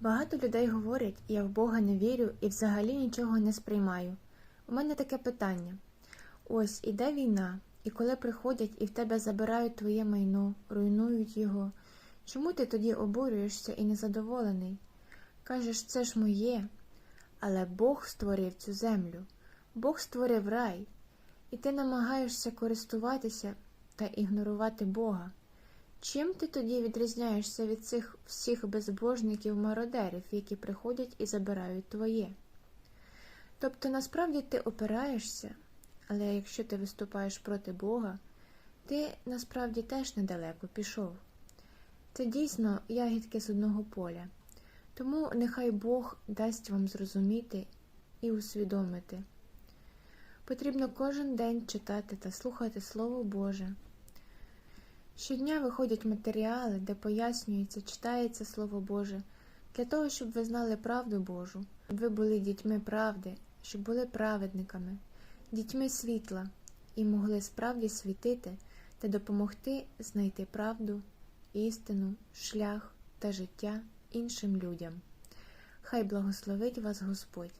Багато людей говорять, я в Бога не вірю і взагалі нічого не сприймаю. У мене таке питання: ось іде війна, і коли приходять і в тебе забирають твоє майно, руйнують його, чому ти тоді обурюєшся і незадоволений? Кажеш, це ж моє, але Бог створив цю землю, Бог створив рай, і ти намагаєшся користуватися та ігнорувати Бога. Чим ти тоді відрізняєшся від цих всіх безбожників-мародерів, які приходять і забирають твоє? Тобто насправді ти опираєшся, але якщо ти виступаєш проти Бога, ти насправді теж недалеко пішов. Це дійсно ягідки з одного поля. Тому нехай Бог дасть вам зрозуміти і усвідомити. Потрібно кожен день читати та слухати Слово Боже. Щодня виходять матеріали, де пояснюється, читається Слово Боже, для того, щоб ви знали правду Божу, щоб ви були дітьми правди, щоб були праведниками, дітьми світла і могли справді світити та допомогти знайти правду, істину, шлях та життя іншим людям. Хай благословить вас Господь.